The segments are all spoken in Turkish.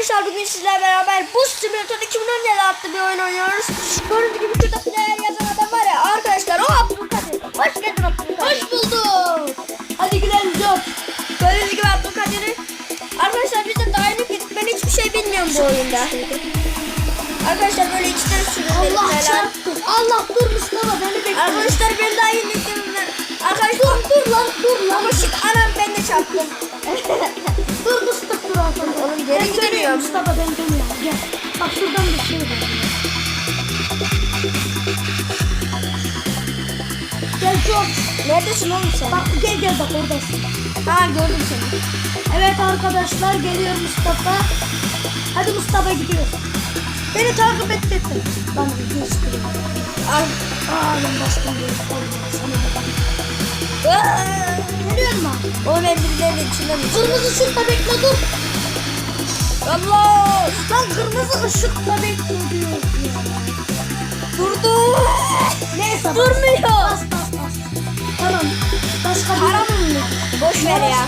Arkadaşlar bugün sizlerle beraber bu simülatör 2017 adlı bir oyun oynuyoruz. Gördüğünüz gibi şurada player yazan adam var ya arkadaşlar o Abdülkadir. Hoş geldin Abdülkadir. Hoş bulduk. Hadi gidelim John. Gördüğünüz gibi Abdülkadir'i. Arkadaşlar biz de dahil gittik. Ben hiçbir şey bilmiyorum bu oyunda. Arkadaşlar böyle içten sürüyorum Allah çarptı. Allah dur Mustafa beni bekle. Arkadaşlar ben daha yeni. Arkadaşlar dur lan dur lan. ama shit anam ben de çarptım. Ben gidemiyorum. Mustafa ben dönüyorum. Gel. Bak şuradan bir şey var. Gel John. Neredesin oğlum sen? Bak gel gel bak oradasın. Ha gördüm seni. Evet arkadaşlar geliyor Mustafa. Hadi Mustafa gidiyoruz. Beni takip et dedim. Lan geçtim. Ay. Aa ben başka bir. Sana bak. Geliyor mu? O ben birilerinin içinden? Kırmızı ışıkta bekle dur. Allah! Lan kırmızı ışıkta ya. Durdu! Neyse bas. Durmuyor. Bas bas bas. Tamam. Başka bir Para mı? Boş ver ya.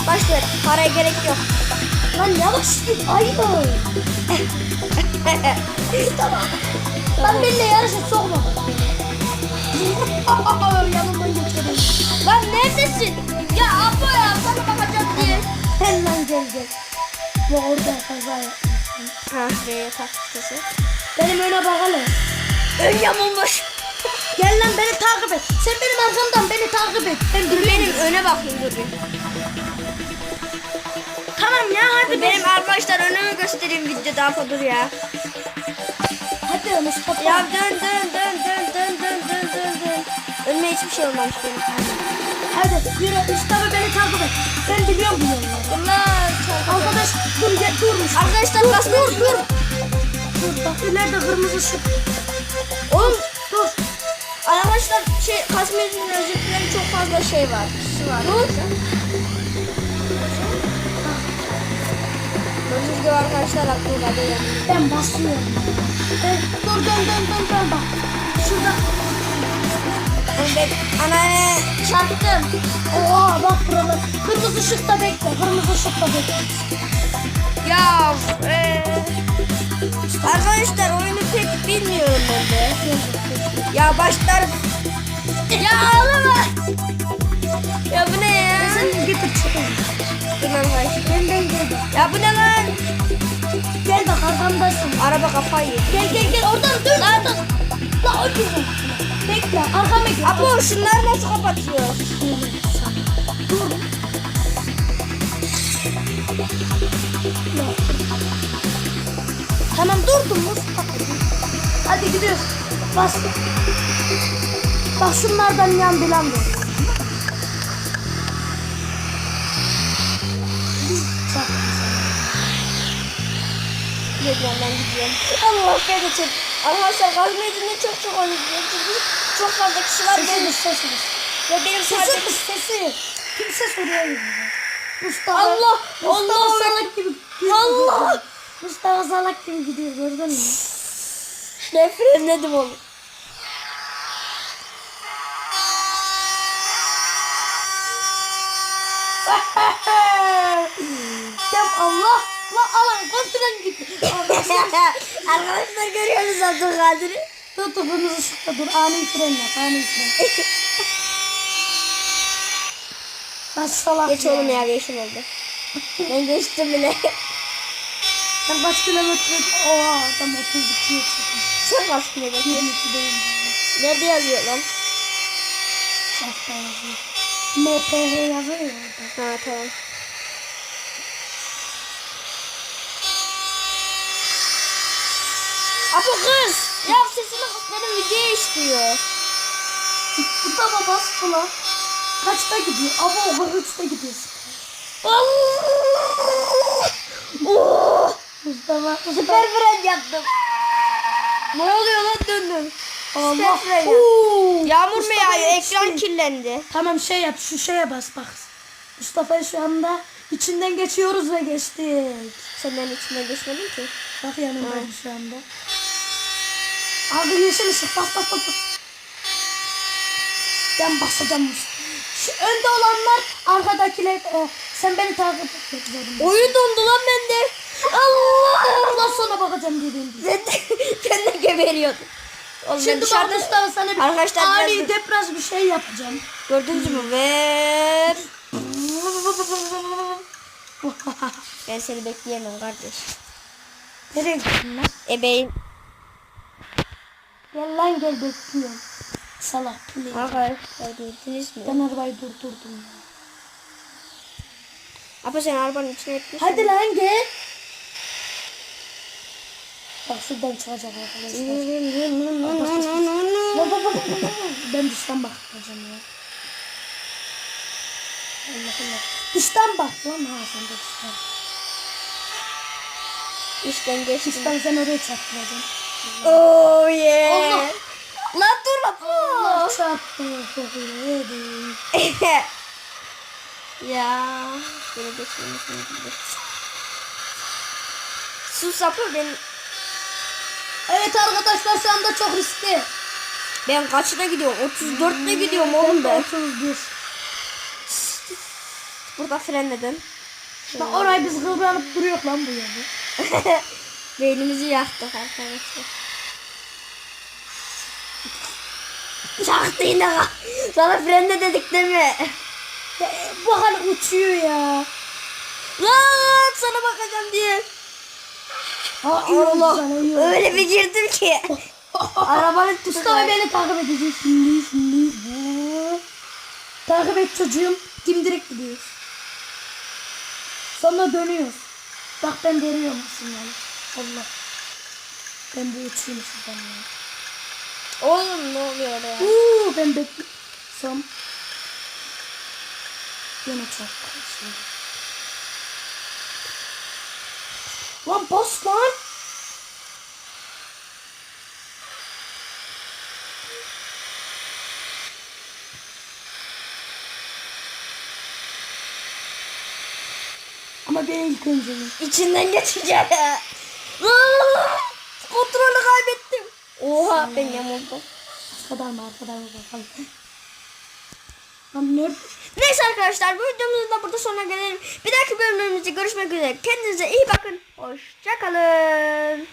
Boş ver. Paraya gerek yok. Lan yavaş git. Hayır. tamam. Ben benimle yarışa sokma. Yanımdan Ya orada kaza yapmışsın. Ha şuraya taktı Benim öne bakalım. Ön yamulmuş. Gel lan beni takip et. Sen benim arkamdan beni takip et. Ben Dur benim öne bakayım dur bir. Tamam ya hadi Dur benim arkadaşlar önümü göstereyim videoda Apo dur ya. Hadi Mustafa. Ya dön dön dön dön dön dön dön dön dön. Önüme hiçbir şey olmamış benim. Hadi yürü Mustafa beni takip et. Ben biliyorum bu yolları. Çarpacağım. Arkadaş dur gel dur Mustafa. Arkadaşlar dur, basmayın. dur dur. Dur bak ileride kırmızı ışık. Oğlum Dur. Arkadaşlar şey Kasmer'in özellikleri çok fazla şey var. Kişi var. Dur. Gibi arkadaşlar aklımda değil. Ben basıyorum. Dur dön dön dön dön bak. Ben anneanne çarptım. Oha bak buralar. Kırmızı ışıkta bekle. Kırmızı ışıkta bekle. Ya eee Arkadaşlar oyunu pek bilmiyorum ben de. Ya başlar. Ya ağlama. Ya bu ne ya? Sen getir çıkayım. Dur lan kardeşim. Benden gel. Ya bu ne lan? Gel bak arkamdasın. Araba kafayı. Gel gel gel ya arkama git. Abla şunlar nasıl kapatıyor? Tamam durdum Mustafa. Hadi gidiyoruz. Bas. Bak şunlardan yan bilen Gidiyorum ben gidiyorum. Allah affedin. Allah sen kalmayı çok çok özür dilerim çok fazla kişi var. Sesiniz sesiniz. Ve benim sadece... Sesiniz sesi. Kimse soruyor. Mustafa. Allah, Mustafa Allah. salak gibi. Allah! Mustafa salak gibi gidiyor gördün mü? Ne frenledim onu. Ya Allah. La alan kontrol gitti. Arkadaşlar görüyorsunuz Abdülkadir'i. Dur dur kırmızı ışıkta dur. Ani fren yap. Ani fren. Nasıl salak Geç oğlum ya yeşil oldu. ben geçtim bile. Sen kaç kilometre? Oha adam 32'ye çıkmış. Sen kaç kilometre? 22 değil. Nerede yazıyor lan? Şafta yazıyor. MPH yazıyor ya. Ha tamam. Apo kız. Ya sesini kız benim video istiyor. Bu da baba sıla. Kaçta gidiyor? Ama o 43'te gidiyor. Oh! Mustafa, Süper fren yaptım. Ne oluyor lan döndüm. Allah. Süper fren yaptım. Oo. Yağmur mu Mustafa yağıyor? yetişti. Ekran kirlendi. Tamam şey yap şu şeye bas bak. Mustafa şu anda içinden geçiyoruz ve geçtik. Senden içime geçmedin ki. Bak yanındayım şu anda. Abi yeşil ışık bas bas bas. Ben basacağım. Şu önde olanlar arkadakiler e, sen beni takip et. Oyun dondu lan bende. Allah! yapacağım diye beni. Sen de, sen de geberiyordun. Oğlum Şimdi bak dışarıda Mustafa sana bir Arkadaşlar ani biraz- depraz bir şey yapacağım. gördünüz mü? Ve ben seni bekleyemem kardeş. Nereye gittin lan? Ebeğin. Gel lan gel bekliyorum. Salak pili. Arkadaşlar gördünüz mü? Ben arabayı durdurdum. ya. Apa sen arabanın içine etmişsin. Hadi lan gel. Bak şuradan çıkacak arkadaşlar. Bak, bak, bak, bak, bak. Ben dıştan bakacağım ya. Allah Allah. Dıştan bak lan ha sen de dıştan. İşten geçtim. Dıştan sen oraya çarptıracaksın. Oh yeah. Allah. Lan dur Allah Apo. çarptı. Ya. Böyle geçmemesin gibi. Sus Apo ben Evet arkadaşlar şu anda çok riskli. ben kaçta gidiyorum? 34'te gidiyorum oğlum ben. 31. Burada frenledim. Bak orayı biz kıvranıp duruyor lan bu yerde. Beynimizi yaktık arkadaşlar. Yaktı yine. Sana frenle dedik değil mi? Bu hani uçuyor ya. Lan sana bakacağım diye. Ha, Allah öyle bir girdim ki. Arabanın Mustafa beni takip edecek şimdi şimdi. Takip et çocuğum. Dimdirek gidiyoruz. Sonra dönüyoruz. Bak ben dönüyorum sinyali. Allah. Ben bu uçayım şuradan ya. Oğlum ne oluyor ya? Uuu ben bekliyorsam. Yine çok karışıyor. Lan bas lan. Ama ben ilk önce İçinden geçeceğim. Oha ben yamuldum. kadar mı arkadan mı bakalım. Ne? Neyse arkadaşlar bu videomuzun da burada sonuna gelelim. Bir dahaki bölümümüzde görüşmek üzere. Kendinize iyi bakın. Hoşçakalın.